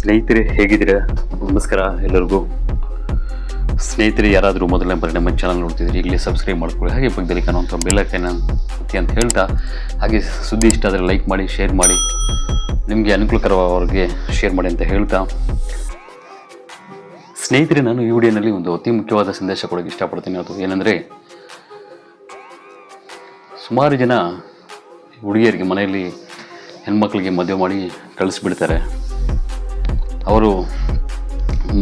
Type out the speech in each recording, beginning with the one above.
ಸ್ನೇಹಿತರೆ ಹೇಗಿದ್ದೀರಾ? ನಮಸ್ಕಾರ ಎಲ್ಲರಿಗೂ. ಸ್ನೇಹಿತರೆ, ಯಾರಾದರೂ ಮೊದಲನೇ ಬಾರಿ ನಮ್ಮ ಚಾನಲ್ ನೋಡ್ತಿದ್ರೆ ಈಗಲೇ ಸಬ್ಸ್ಕ್ರೈಬ್ ಮಾಡ್ಕೊಳ್ಳಿ. ಹಾಗೆ ಪಕ್ಕದಲ್ಲಿ ಕಾಣುವಂಥ ಬೆಲ್ಲಕ್ಕೆ ಅಂತ ಹೇಳ್ತಾ, ಹಾಗೆ ಸುದ್ದಿ ಇಷ್ಟ ಆದರೆ ಲೈಕ್ ಮಾಡಿ ಶೇರ್ ಮಾಡಿ, ನಿಮಗೆ ಅನುಕೂಲಕರವಾಗಿ ಶೇರ್ ಮಾಡಿ ಅಂತ ಹೇಳ್ತಾ. ಸ್ನೇಹಿತರೆ, ನಾನು ಈ ವಿಡಿಯೋನಲ್ಲಿ ಒಂದು ಅತಿ ಮುಖ್ಯವಾದ ಸಂದೇಶ ಕೊಡೋಕೆ ಇಷ್ಟಪಡ್ತೀನಿ. ಅದು ಏನಂದರೆ, ಸುಮಾರು ಜನ ಹುಡುಗಿಯರಿಗೆ ಮನೆಯಲ್ಲಿ ಹೆಣ್ಮಕ್ಳಿಗೆ ಮದುವೆ ಮಾಡಿ ಕಳಿಸ್ಬಿಡ್ತಾರೆ. ಅವರು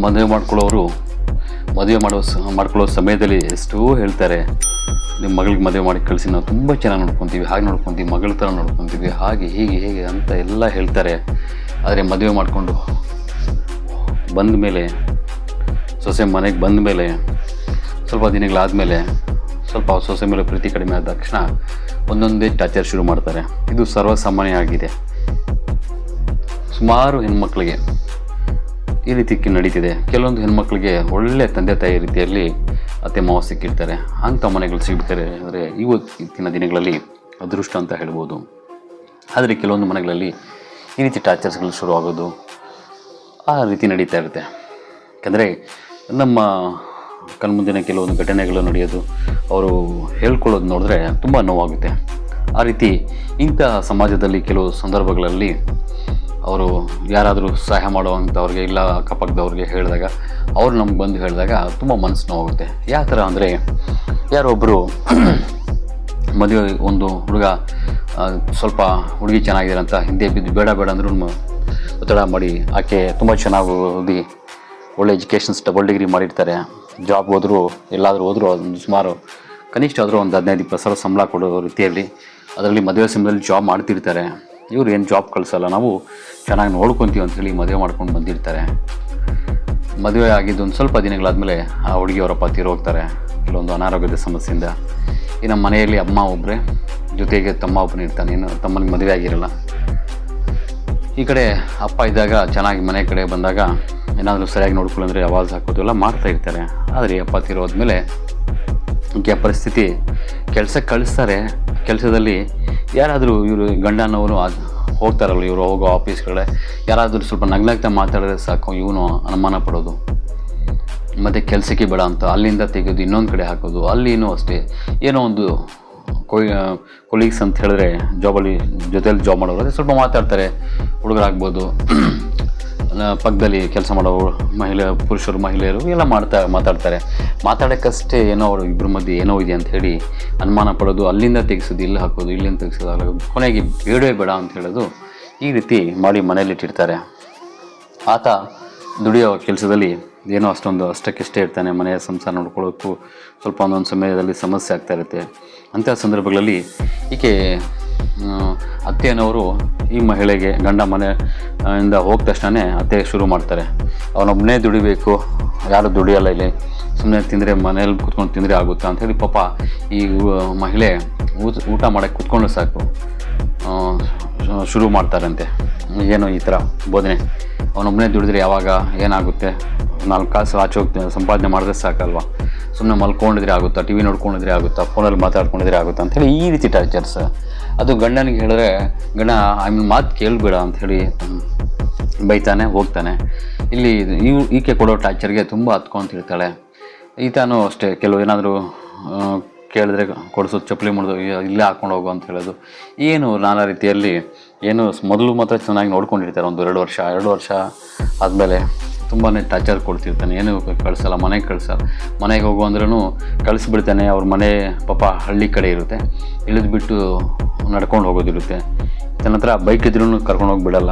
ಮದುವೆ ಮಾಡ್ಕೊಳ್ಳೋರು ಮದುವೆ ಮಾಡೋ ಮಾಡ್ಕೊಳ್ಳೋ ಸಮಯದಲ್ಲಿ ಎಷ್ಟೋ ಹೇಳ್ತಾರೆ ನಿಮ್ಮ ಮಗಳಿಗೆ ಮದುವೆ ಮಾಡಿ ಕಳಿಸಿ, ನಾವು ತುಂಬ ಚೆನ್ನಾಗಿ ನೋಡ್ಕೊತೀವಿ, ಹಾಗೆ ನೋಡ್ಕೊತೀವಿ, ಮಗಳ ಥರ ನೋಡ್ಕೊತೀವಿ, ಹಾಗೆ ಹೀಗೆ ಹೇಗೆ ಅಂತ ಎಲ್ಲ ಹೇಳ್ತಾರೆ. ಆದರೆ ಮದುವೆ ಮಾಡಿಕೊಂಡು ಬಂದ ಮೇಲೆ, ಸೊಸೆ ಮನೆಗೆ ಬಂದ ಮೇಲೆ, ಸ್ವಲ್ಪ ದಿನಗಳಾದಮೇಲೆ, ಸ್ವಲ್ಪ ಸೊಸೆ ಮೇಲೆ ಪ್ರೀತಿ ಕಡಿಮೆ ಆದ ತಕ್ಷಣ ಒಂದೊಂದೇ ಟಾರ್ಚರ್ ಶುರು ಮಾಡ್ತಾರೆ. ಇದು ಸರ್ವಸಾಮಾನ್ಯ ಆಗಿದೆ. ಸುಮಾರು ಹೆಣ್ಮಕ್ಳಿಗೆ ಈ ರೀತಿ ನಡೀತಿದೆ. ಕೆಲವೊಂದು ಹೆಣ್ಮಕ್ಳಿಗೆ ಒಳ್ಳೆ ತಂದೆ ತಾಯಿ ರೀತಿಯಲ್ಲಿ ಅತ್ತೆ, ಮಾವ ಸಿಕ್ಕಿರ್ತಾರೆ. ಅಂಥ ಮನೆಗಳು ಸಿಗ್ತಾರೆ ಅಂದರೆ ಇವತ್ತಿನ ದಿನಗಳಲ್ಲಿ ಅದೃಷ್ಟ ಅಂತ ಹೇಳ್ಬೋದು. ಆದರೆ ಕೆಲವೊಂದು ಮನೆಗಳಲ್ಲಿ ಈ ರೀತಿ ಟಾರ್ಚರ್ಸ್ಗಳು ಶುರು ಆಗೋದು ಆ ರೀತಿ ನಡೀತಾ ಇರುತ್ತೆ. ಯಾಕಂದರೆ ನಮ್ಮ ಕಣ್ಮುಂದಿನ ಕೆಲವೊಂದು ಘಟನೆಗಳು ನಡೆಯೋದು, ಅವರು ಹೇಳ್ಕೊಳ್ಳೋದು ನೋಡಿದ್ರೆ ತುಂಬ ನೋವಾಗುತ್ತೆ. ಆ ರೀತಿ ಇಂಥ ಸಮಾಜದಲ್ಲಿ ಕೆಲವು ಸಂದರ್ಭಗಳಲ್ಲಿ ಅವರು ಯಾರಾದರೂ ಸಹಾಯ ಮಾಡುವಂಥವ್ರಿಗೆ ಇಲ್ಲ ಅಕ್ಕಪಕ್ಕದವ್ರಿಗೆ ಹೇಳಿದಾಗ ಅವ್ರು ನಮ್ಗೆ ಬಂದು ಹೇಳಿದಾಗ ತುಂಬ ಮನಸ್ಸು ನೋವಾಗುತ್ತೆ ಯಾವ ಥರ ಅಂದರೆ ಯಾರೊಬ್ಬರು ಮದುವೆ ಒಂದು ಹುಡುಗ ಸ್ವಲ್ಪ ಹುಡುಗಿ ಚೆನ್ನಾಗಿದೆ ಅಂತ ಹಿಂದೆ ಬಿದ್ದು ಬೇಡ ಬೇಡ ಅಂದ್ರೂ ಒತ್ತಡ ಮಾಡಿ ಆಕೆ ತುಂಬ ಚೆನ್ನಾಗಿ ಓದಿ ಒಳ್ಳೆ ಎಜುಕೇಷನ್ಸ್ ಡಬಲ್ ಡಿಗ್ರಿ ಮಾಡಿರ್ತಾರೆ. ಜಾಬ್ ಹೋದರೂ, ಎಲ್ಲಾದರೂ ಹೋದರೂ ಅದೊಂದು ಸುಮಾರು ಕನಿಷ್ಠ ಆದರೂ ಒಂದು ಹದಿನೈದು, ಇಪ್ಪತ್ತು ಸಾವಿರ ಸಂಬಳ ಕೊಡೋ ರೀತಿಯಲ್ಲಿ ಅದರಲ್ಲಿ ಮದುವೆ ಸಮಯದಲ್ಲಿ ಜಾಬ್ ಮಾಡ್ತಿರ್ತಾರೆ. ಇವ್ರು ಏನು ಜಾಬ್ ಕಳಿಸಲ್ಲ, ನಾವು ಚೆನ್ನಾಗಿ ನೋಡ್ಕೊತೀವಿ ಅಂಥೇಳಿ ಮದುವೆ ಮಾಡ್ಕೊಂಡು ಬಂದಿರ್ತಾರೆ. ಮದುವೆ ಆಗಿದ್ದು ಒಂದು ಸ್ವಲ್ಪ ದಿನಗಳಾದಮೇಲೆ ಆ ಹುಡುಗಿಯವರಪ್ಪ ತೀರೋಗ್ತಾರೆ ಕೆಲವೊಂದು ಅನಾರೋಗ್ಯದ ಸಮಸ್ಯೆಯಿಂದ. ಇನ್ನು ಮನೆಯಲ್ಲಿ ಅಮ್ಮ ಒಬ್ಬರೇ ಜೊತೆಗೆ ತಮ್ಮ ಒಬ್ಬನೇ ಇರ್ತಾನೆ, ಇನ್ನು ತಮ್ಮನಿಗೆ ಮದುವೆ ಆಗಿರಲ್ಲ. ಈ ಕಡೆ ಅಪ್ಪ ಇದ್ದಾಗ ಚೆನ್ನಾಗಿ ಮನೆ ಕಡೆ ಬಂದಾಗ ಏನಾದರೂ ಸರಿಯಾಗಿ ನೋಡ್ಕೊಳ್ಳಂದ್ರೆ ಆವಾಜ್ ಹಾಕೋದು ಎಲ್ಲ ಮಾಡ್ತಾ ಇರ್ತಾರೆ. ಆದರೆ ಅಪ್ಪ ತೀರೋದ್ಮೇಲೆ ಈಕೆ ಪರಿಸ್ಥಿತಿ ಕೆಲಸಕ್ಕೆ ಕಳಿಸ್ತಾರೆ. ಕೆಲಸದಲ್ಲಿ ಯಾರಾದರೂ ಇವರು ಗಂಡನವರು ಹೋಗ್ತಾರಲ್ಲ, ಇವರು ಹೋಗೋ ಆಫೀಸ್ಗಳೇ ಯಾರಾದರೂ ಸ್ವಲ್ಪ ನಗ್ನಗ್ತಾ ಮಾತಾಡಿದ್ರೆ ಸಾಕು, ಇವನು ಅನುಮಾನ ಪಡೋದು. ಮತ್ತು ಕೆಲಸಕ್ಕೆ ಬೇಡ ಅಂತ, ಅಲ್ಲಿಂದ ತೆಗೆದು ಇನ್ನೊಂದು ಕಡೆ ಹಾಕೋದು ಅಲ್ಲಿನೂ ಅಷ್ಟೇ. ಏನೋ ಒಂದು ಕೊಯ್ ಕೊಲೀಗ್ಸ್ ಅಂತ ಹೇಳಿದ್ರೆ ಜಾಬಲ್ಲಿ ಜೊತೆಲಿ ಜಾಬ್ ಮಾಡೋರು, ಅದೇ ಸ್ವಲ್ಪ ಮಾತಾಡ್ತಾರೆ, ಹುಡುಗರಾಗ್ಬೋದು. ಪಕ್ಕದಲ್ಲಿ ಕೆಲಸ ಮಾಡೋ ಮಹಿಳೆ, ಪುರುಷರು, ಮಹಿಳೆಯರು ಎಲ್ಲ ಮಾಡ್ತಾ ಮಾತಾಡ್ತಾರೆ. ಮಾತಾಡೋಕ್ಕಷ್ಟೇ ಏನೋ ಅವರು ಇಬ್ಬರ ಮಧ್ಯೆ ಏನೋ ಇದೆ ಅಂತ ಹೇಳಿ ಅನುಮಾನ ಪಡೋದು, ಅಲ್ಲಿಂದ ತೆಗೆಸೋದು, ಇಲ್ಲಿ ಹಾಕೋದು ಇಲ್ಲಿಂದ ತೆಗೆಸೋದು ಕೊನೆಗೆ ಬೇಡವೇ ಬೇಡ ಅಂತ ಹೇಳೋದು ಈ ರೀತಿ ಮಾಡಿ ಮನೆಯಲ್ಲಿಟ್ಟಿರ್ತಾರೆ ಆತ ದುಡಿಯೋ ಕೆಲಸದಲ್ಲಿ ಏನೋ ಅಷ್ಟೊಂದು ಅಷ್ಟಕ್ಕಿಷ್ಟೇ ಇರ್ತಾನೆ, ಮನೆಯ ಸಂಸಾರ ನೋಡ್ಕೊಳ್ಳೋಕ್ಕೂ ಸ್ವಲ್ಪ ಒಂದೊಂದು ಸಮಯದಲ್ಲಿ ಸಮಸ್ಯೆ ಆಗ್ತಾ ಇರುತ್ತೆ. ಅಂಥ ಸಂದರ್ಭಗಳಲ್ಲಿ ಈಕೆ ಆ, ಅತ್ತೆಯನವರು ಈ ಮಹಿಳೆಗೆ ಗಂಡ ಮನೆ ಇಂದ ಹೋದ ತಕ್ಷಣವೇ ಅತ್ತೆ ಶುರು ಮಾಡ್ತಾರೆ. ಅವನೊಬ್ಬನೇ ದುಡಿಬೇಕು ಯಾರು ದುಡಿಯಲ್ಲ ಇಲ್ಲಿ ಸುಮ್ಮನೆ ತಿಂದರೆ ಮನೇಲಿ ಕೂತ್ಕೊಂಡು ತಿಂದರೆ ಆಗುತ್ತಾ ಅಂಥೇಳಿ ಪಾಪ ಈ ಮಹಿಳೆ ಊಟ ಊಟ ಮಾಡೋಕ್ಕೆ ಕೂತ್ಕೊಂಡು ಸಾಕು. ಶುರು ಮಾಡ್ತಾರಂತೆ. ಏನು ಈ ಥರ ಬೋಧನೆ. ಅವನೊಬ್ಬನೇ ದುಡಿದ್ರೆ ಯಾವಾಗ ಏನಾಗುತ್ತೆ? ನಾಲ್ಕು ಕಾಸು ಆಚೆ ಹೋಗ್ತೀನಿ ಸಂಪಾದನೆ ಮಾಡಿದ್ರೆ ಸಾಕಲ್ವಾ? ಸುಮ್ಮನೆ ಮಲ್ಕೊಂಡಿದ್ರೆ ಆಗುತ್ತಾ ಟಿ ವಿ ನೋಡ್ಕೊಂಡಿದ್ರೆ ಆಗುತ್ತಾ ಫೋನಲ್ಲಿ ಮಾತಾಡ್ಕೊಂಡಿದ್ರೆ ಆಗುತ್ತಾ ಅಂಥೇಳಿ ಈ ರೀತಿ ಟಾರ್ಚರ್ಸ್ ಅದು ಗಂಡನಿಗೆ ಹೇಳಿದ್ರೆ, ಗಂಡ ಮೀನ್ ಮಾತು ಕೇಳಬೇಡ ಹೇಳಿ ಬೈತಾನೆ, ಹೋಗ್ತಾನೆ. ಇಲ್ಲಿ ಇವ್, ಈಕೆ ಕೊಡೋ ಟಾರ್ಚರ್ಗೆ ತುಂಬ ಹತ್ಕೊಂತಿರ್ತಾಳೆ ಈತಾನು ಅಷ್ಟೇ, ಕೆಲವು ಏನಾದರೂ ಕೇಳಿದ್ರೆ ಕೊಡಿಸೋದು ಚಪ್ಪಲಿ ಮುಡಿದು ಇಲ್ಲೇ ಹಾಕೊಂಡು ಹೋಗು ಅಂತ ಹೇಳೋದು. ಏನು ನಾನಾ ರೀತಿಯಲ್ಲಿ, ಏನು ಮೊದಲು ಮಾತ್ರ ಚೆನ್ನಾಗಿ ನೋಡ್ಕೊಂಡಿರ್ತಾರೆ, ಒಂದು ಎರಡು ವರ್ಷ ಎರಡು ವರ್ಷ ಆದಮೇಲೆ. ತುಂಬಾ ಟಾರ್ಚರ್ ಕೊಡ್ತಿರ್ತಾನೆ. ಏನು ಕಳಿಸಲ್ಲ, ಮನೆಗೆ ಕಳಿಸಲ್ಲ. ಮನೆಗೆ ಹೋಗು ಅಂದ್ರೂ ಕಳಿಸ್ಬಿಡ್ತಾನೆ, ಅವ್ರ ಮನೆ ಪಾಪ ಹಳ್ಳಿ ಕಡೆ ಇರುತ್ತೆ. ಇಳಿದ್ಬಿಟ್ಟು ನಡ್ಕೊಂಡು ಹೋಗೋದಿರುತ್ತೆ. ತನ್ನ ಹತ್ರ ಬೈಕ್ ಇದ್ರೂ ಕರ್ಕೊಂಡು ಹೋಗಿಬಿಡಲ್ಲ.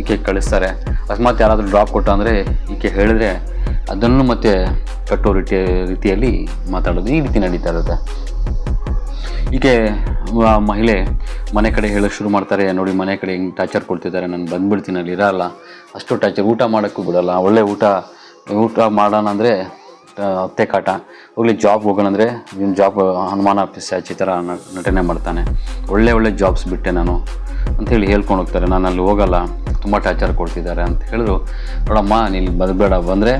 ಈಕೆ ಕಳಿಸ್ತಾರೆ. ಅಕಸ್ಮಾತ್ ಯಾರಾದರೂ ಡ್ರಾಪ್ ಕೊಟ್ಟ ಅಂದರೆ ಈಕೆ ಹೇಳಿದ್ರೆ ಅದನ್ನು ಮತ್ತೆ ಕಟ್ಟೋ ರೀತಿಯ ರೀತಿಯಲ್ಲಿ ಮಾತಾಡೋದು ಈ ರೀತಿ ನಡೀತಾ ಇರುತ್ತೆ. ಈಕೆ ಮಹಿಳೆ ಮನೆ ಕಡೆ ಹೇಳೋಕ್ಕೆ ಶುರು ಮಾಡ್ತಾರೆ, ನೋಡಿ ಮನೆ ಕಡೆ ಹಿಂಗೆ ಟಾರ್ಚರ್ ಕೊಡ್ತಿದ್ದಾರೆ, ನಾನು ಬಂದ್ಬಿಡ್ತೀನಿ ಅಲ್ಲಿ ಇರಲ್ಲ. ಅಷ್ಟು ಟಾರ್ಚರ್ ಊಟ ಮಾಡೋಕ್ಕೂ ಬಿಡೋಲ್ಲ. ಒಳ್ಳೆ ಊಟ ಊಟ ಮಾಡೋಣ ಅಂದರೆ ಅತ್ತೆ ಕಾಟ. ಹೋಗ್ಲಿ ಜಾಬ್ ಹೋಗೋಣ ಅಂದರೆ ನಿಮ್ಮ ಜಾಬ್ ಹನುಮಾನ ಪಿಸ್ಯಾಚ್ ಈ ಥರ ನಟನೆ ಮಾಡ್ತಾನೆ. ಒಳ್ಳೆ ಒಳ್ಳೆ ಜಾಬ್ಸ್ ಬಿಟ್ಟೆ ನಾನು. ಅಂಥೇಳಿ ಹೇಳ್ಕೊಂಡು ಹೋಗ್ತಾರೆ. ನಾನು ಅಲ್ಲಿ ಹೋಗಲ್ಲ, ತುಂಬ ಟಾರ್ಚರ್ ಕೊಡ್ತಿದ್ದಾರೆ ಅಂತ ಹೇಳಿದ್ರು. ನೋಡಮ್ಮ, ನೀನು ಬರಬೇಡ, ಬಂದರೆ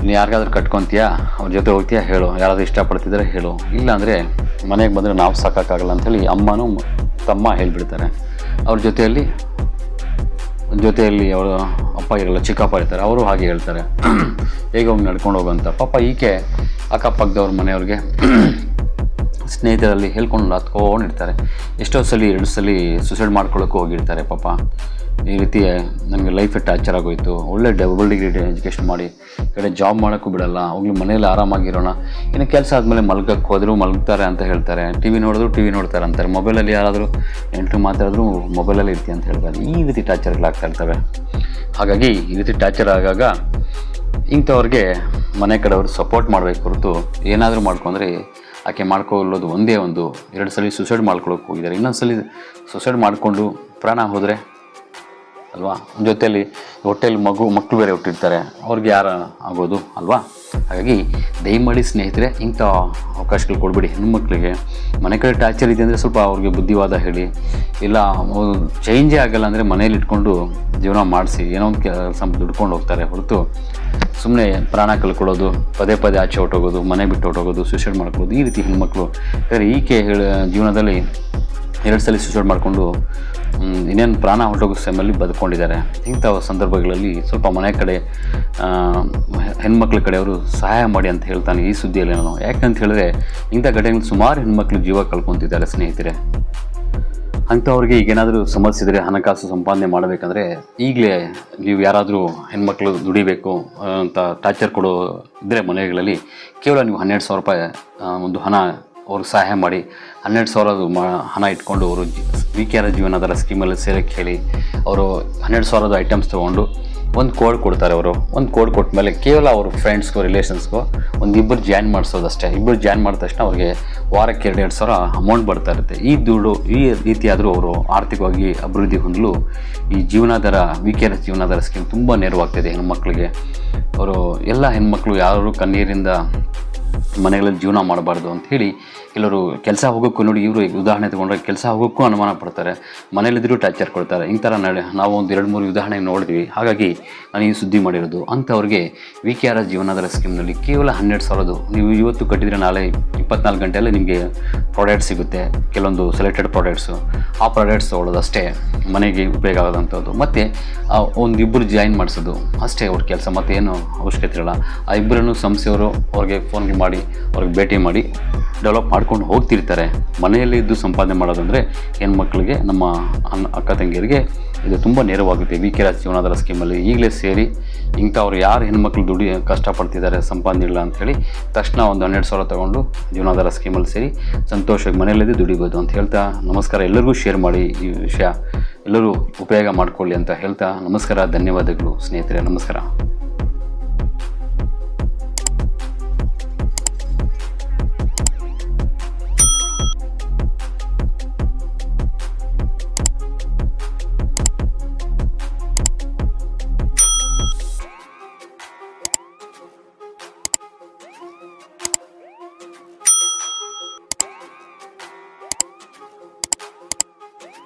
ನೀನು ಯಾರಿಗಾದ್ರೂ ಕಟ್ಕೊತೀಯಾ? ಅವ್ರ ಜೊತೆ ಹೋಗ್ತೀಯಾ? ಹೇಳು. ಯಾರಾದರೂ ಇಷ್ಟಪಡ್ತಿದ್ದಾರೆ ಹೇಳು. ಇಲ್ಲ ಅಂದರೆ ಮನೆಗೆ ಬಂದರೆ ನಾವು ಸಾಕಾಗಲ್ಲ ಅಂಥೇಳಿ ಅಮ್ಮನೂ ತಮ್ಮ ಹೇಳಿಬಿಡ್ತಾರೆ. ಅವ್ರ ಜೊತೆಯಲ್ಲಿ ಜೊತೆಯಲ್ಲಿ ಅವರು ಅಪ್ಪ ಇರಲ್ಲ, ಚಿಕ್ಕಪ್ಪ ಇರ್ತಾರೆ, ಅವರು ಹಾಗೆ ಹೇಳ್ತಾರೆ. ಹೇಗೆ ಹೋಗಿ ನಡ್ಕೊಂಡು ಹೋಗಂತ ಪಾಪ ಈಕೆ ಅಕ್ಕಪಕ್ಕದವ್ರ ಮನೆಯವ್ರಿಗೆ ಸ್ನೇಹಿತರಲ್ಲಿ ಹೇಳ್ಕೊಂಡು ಹತ್ಕೊಂಡಿರ್ತಾರೆ ಎಷ್ಟೋ ಸಲ, ಎರಡು ಸಲ ಸುಸೈಡ್ ಮಾಡ್ಕೊಳ್ಳೋಕ್ಕೂ ಹೋಗಿರ್ತಾರೆ ಪಾಪ. ಈ ರೀತಿ ನನಗೆ ಲೈಫ್ ಟ್ಯಾಚರ್ ಆಗೋಯ್ತು. ಒಳ್ಳೆ ಡಬಲ್ ಡಿಗ್ರಿ ಎಜುಕೇಷನ್ ಮಾಡಿ. ಕಡೆ ಜಾಬ್ ಮಾಡೋಕ್ಕೂ ಬಿಡಲ್ಲ. ಹೋಗ್ಲಿ ಮನೇಲಿ ಆರಾಮಾಗಿರೋಣ. ಇನ್ನು ಕೆಲಸ ಆದಮೇಲೆ ಮಲ್ಗಕ್ಕೆ ಹೋದರೂ ಮಲಗ್ತಾರೆ ಅಂತ ಹೇಳ್ತಾರೆ. ಟಿ ವಿ ನೋಡಿದ್ರು ಟಿ ವಿ ನೋಡ್ತಾರೆ ಅಂತಾರೆ. ಮೊಬೈಲಲ್ಲಿ ಯಾರಾದರೂ ಎಂಟ್ರು ಮಾತಾಡಿದ್ರು ಮೊಬೈಲಲ್ಲಿ ಇರ್ತೀಯ ಅಂತ ಹೇಳ್ತಾರೆ. ಈ ರೀತಿ ಟಾರ್ಚರ್ಗಳಾಗ್ತಾ ಇರ್ತವೆ. ಹಾಗಾಗಿ ಈ ರೀತಿ ಟ್ಯಾಚರ್ ಆಗಾಗ ಇಂಥವ್ರಿಗೆ ಮನೆ ಕಡೆಯವರು ಸಪೋರ್ಟ್ ಮಾಡಬೇಕು ಹೊರತು ಏನಾದರೂ ಮಾಡ್ಕೊಂಡ್ರೆ ಆಕೆ ಮಾಡ್ಕೊಳ್ಳೋದು ಒಂದೇ ಒಂದು. ಎರಡು ಸಲ ಸುಸೈಡ್ ಮಾಡ್ಕೊಳ್ಳೋಕೆ ಹೋಗಿದ್ದಾರೆ ಇನ್ನೊಂದು ಸಲ ಸುಸೈಡ್ ಮಾಡಿಕೊಂಡು ಪ್ರಾಣ ಹೋದರೆ ಅಲ್ವಾ? ಜೊತೆಯಲ್ಲಿ ಹೊಟ್ಟೆಯಲ್ಲಿ ಮಗು ಮಕ್ಕಳು ಬೇರೆ ಹುಟ್ಟಿರ್ತಾರೆ. ಅವ್ರಿಗೆ ಯಾರು ಆಗೋದು, ಅಲ್ವಾ? ಹಾಗಾಗಿ ದಯಮಾಡಿ ಸ್ನೇಹಿತರೆ, ಇಂಥ ಅವಕಾಶಗಳು ಕೊಡ್ಬೇಡಿ ಹೆಣ್ಮಕ್ಳಿಗೆ. ಮನೆ ಕಡೆ ಟಾರ್ಚರ್ ಇದೆ ಅಂದರೆ ಸ್ವಲ್ಪ ಅವ್ರಿಗೆ ಬುದ್ಧಿವಾದ ಹೇಳಿ. ಇಲ್ಲ ಚೇಂಜೇ ಆಗಲ್ಲ ಅಂದರೆ ಮನೇಲಿ ಇಟ್ಕೊಂಡು ಜೀವನ ಮಾಡಿಸಿ, ಏನೋ ಒಂದು ಕೆಲಸ ದುಡ್ಕೊಂಡು ಹೋಗ್ತಾರೆ. ಹೊರತು ಸುಮ್ಮನೆ ಪ್ರಾಣ ಕಳ್ಕೊಳ್ಳೋದು, ಪದೇ ಪದೇ ಆಚೆ ಹೊಟ್ಟೋಗೋದು ಮನೆ ಬಿಟ್ಟು ಹೊಟ್ಟೋಗೋದು ಸುಸೈಡ್ ಮಾಡ್ಕೊಳ್ಳೋದು, ಈ ರೀತಿ ಹೆಣ್ಮಕ್ಳು. ಯಾಕಂದರೆ ಈಕೆ ಹೇಳ, ಜೀವನದಲ್ಲಿ ಎರಡು ಸಲ ಸುಸೈಡ್ ಮಾಡಿಕೊಂಡು ಇನ್ನೇನು ಪ್ರಾಣ ಹೊರಟೋಗೋ ಸೆಮಲ್ಲಿ ಬದುಕೊಂಡಿದ್ದಾರೆ. ಇಂಥ ಸಂದರ್ಭಗಳಲ್ಲಿ ಸ್ವಲ್ಪ ಮನೆ ಕಡೆ ಹೆಣ್ಮಕ್ಳ ಕಡೆಯವರು ಸಹಾಯ ಮಾಡಿ ಅಂತ ಹೇಳ್ತಾನೆ ಈ ಸುದ್ದಿಯಲ್ಲಿ ನಾನು. ಯಾಕಂತ ಹೇಳಿದ್ರೆ, ಇಂಥ ಘಟನೆಗಳು ಸುಮಾರು ಹೆಣ್ಮಕ್ಳು ಜೀವ ಕಳ್ಕೊತಿದ್ದಾರೆ ಸ್ನೇಹಿತರೆ. ಅಂಥವ್ರಿಗೆ ಈಗೇನಾದರೂ ಸಮಸ್ಯೆ ಇದ್ದರೆ ಹಣಕಾಸು ಸಂಪಾದನೆ ಮಾಡಬೇಕಂದ್ರೆ ಈಗಲೇ ನೀವು ಯಾರಾದರೂ ಹೆಣ್ಮಕ್ಳು ದುಡಿಬೇಕು ಅಂತ ಟಾರ್ಚರ್ ಕೊಡೋ ಇದ್ದರೆ ಮನೆಗಳಲ್ಲಿ ಕೇವಲ ನೀವು ಹನ್ನೆರಡು ಸಾವಿರ ರೂಪಾಯಿ ಒಂದು ಹಣ ಅವ್ರಿಗೆ ಸಹಾಯ ಮಾಡಿ ಹನ್ನೆರಡು ಸಾವಿರದ ಮ ಹಣ ಇಟ್ಕೊಂಡು ಅವರು ವಿ ಕೆ ಆರ್ ಜೀವನಾಧಾರ ಸ್ಕೀಮಲ್ಲಿ ಸೇರಕ್ಕೆ ಹೇಳಿ ಅವರು ಹನ್ನೆರಡು ಸಾವಿರದ ಐಟಮ್ಸ್ ತೊಗೊಂಡು ಒಂದು ಕೋಡ್ ಕೊಡ್ತಾರೆ ಅವರು. ಒಂದು ಕೋಡ್ ಕೊಟ್ಟ ಮೇಲೆ ಕೇವಲ ಅವರು ಫ್ರೆಂಡ್ಸ್ಗೋ, ರಿಲೇಷನ್ಸ್ಗೋ ಒಂದು ಇಬ್ಬರು ಜಾಯ್ನ್ ಮಾಡಿಸೋದಷ್ಟೇ. ಇಬ್ಬರು ಜಾಯ್ನ್ ಮಾಡಿದ ತಕ್ಷಣ ಅವ್ರಿಗೆ ವಾರಕ್ಕೆ ಎರಡು ಎರಡು ಸಾವಿರ ಅಮೌಂಟ್ ಬರ್ತಾ ಇರುತ್ತೆ. ಈ ದುಡ್ಡು ಈ ರೀತಿಯಾದರೂ ಅವರು ಆರ್ಥಿಕವಾಗಿ ಅಭಿವೃದ್ಧಿ ಹೊಂದಲು ಈ ಜೀವನಾಧಾರ ವಿ ಕೆ ಆರ್ ಜೀವನಾಧಾರ ಸ್ಕೀಮ್ ತುಂಬ ನೆರವಾಗ್ತಿದೆ ಹೆಣ್ಮಕ್ಳಿಗೆ. ಅವರು ಎಲ್ಲ ಹೆಣ್ಮಕ್ಳು ಯಾರು ಕಣ್ಣೀರಿಂದ ಮನೆಗಳಲ್ಲಿ ಜೀವನ ಮಾಡಬಾರ್ದು ಅಂತ ಹೇಳಿ ಕೆಲವರು ಕೆಲಸ ಹೋಗೋಕ್ಕೂ ನೋಡಿ ಇವರು ಉದಾಹರಣೆ ತೊಗೊಂಡ್ರೆ ಕೆಲಸ ಹೋಗೋಕ್ಕೂ ಅನುಮಾನ ಪಡ್ತಾರೆ. ಮನೆಯಲ್ಲಿದ್ದರೂ ಟಾರ್ಚರ್ ಕೊಡ್ತಾರೆ. ಈ ಥರ ನಾವು ಒಂದು ಎರಡು ಮೂರು ಉದಾಹರಣೆ ನೋಡಿದ್ವಿ. ಹಾಗಾಗಿ ನಾನು ಈ ಸುದ್ದಿ ಮಾಡಿರೋದು. ಅಂಥವ್ರಿಗೆ ವಿ ಕೆ ಆರ್ ಜೀವನಾಧಾರ ಸ್ಕೀಮ್ನಲ್ಲಿ ಕೇವಲ ಹನ್ನೆರಡು ಸಾವಿರದ್ದು. ನೀವು ಇವತ್ತು ಕಟ್ಟಿದರೆ ನಾಳೆ ಇಪ್ಪತ್ನಾಲ್ಕು ಗಂಟೆಯಲ್ಲಿ ನಿಮಗೆ ಪ್ರಾಡಕ್ಟ್ ಸಿಗುತ್ತೆ. ಕೆಲವೊಂದು ಸೆಲೆಕ್ಟೆಡ್ ಪ್ರಾಡಕ್ಟ್ಸು. ಆ ಪ್ರಾಡಕ್ಟ್ಸ್ ತೊಗೊಳ್ಳೋದಷ್ಟೇ ಮನೆಗೆ ಉಪಯೋಗ ಆಗೋದಂಥದ್ದು. ಮತ್ತು ಒಂದು ಇಬ್ಬರು ಜಾಯಿನ್ ಮಾಡಿಸೋದು. ಅಷ್ಟೇ ಅವ್ರ ಕೆಲಸ. ಮತ್ತೇನು ಅವಶ್ಯಕತೆ ಇರಲ್ಲ. ಆ ಇಬ್ಬರನ್ನು ಸಂಸ್ಥೆಯವರು ಅವ್ರಿಗೆ ಫೋನ್ ಮಾಡಿ ಅವ್ರಿಗೆ ಭೇಟಿ ಮಾಡಿ ಡೆವಲಪ್ ಮಾಡ್ಕೊಂಡು ಹೋಗ್ತಿರ್ತಾರೆ. ಮನೆಯಲ್ಲಿ ಇದ್ದು ಸಂಪಾದನೆ ಮಾಡೋದಂದರೆ ಹೆಣ್ಮಕ್ಳಿಗೆ, ನಮ್ಮ ಅಣ್ಣ ಅಕ್ಕ ತಂಗಿಯರಿಗೆ ಇದು ತುಂಬ ನೆರವಾಗುತ್ತೆ. ವಿ ಕೆ ರಾಜ್ ಜೀವನಾಧಾರ ಸ್ಕೀಮಲ್ಲಿ ಈಗಲೇ ಸೇರಿ ಇಂಥವ್ರು ಯಾರು ಹೆಣ್ಮಕ್ಳು ದುಡಿ, ಕಷ್ಟಪಡ್ತಿದ್ದಾರೆ ಸಂಪಾದನೆ ಇಲ್ಲ ಅಂಥೇಳಿ ತಕ್ಷಣ ಒಂದು ಹನ್ನೆರಡು ಸಾವಿರ ತೊಗೊಂಡು ಜೀವನಾಧಾರ ಸ್ಕೀಮಲ್ಲಿ ಸೇರಿ ಸಂತೋಷವಾಗಿ ಮನೆಯಲ್ಲಿದ್ದು ದುಡಿಬೋದು ಅಂತ ಹೇಳ್ತಾ ನಮಸ್ಕಾರ. ಎಲ್ಲರಿಗೂ ಶೇರ್ ಮಾಡಿ ಈ ವಿಷಯ. ಎಲ್ಲರೂ ಉಪಯೋಗ ಮಾಡಿಕೊಳ್ಳಿ ಅಂತ ಹೇಳ್ತಾ ನಮಸ್ಕಾರ. ಧನ್ಯವಾದಗಳು ಸ್ನೇಹಿತರೆ. ನಮಸ್ಕಾರ.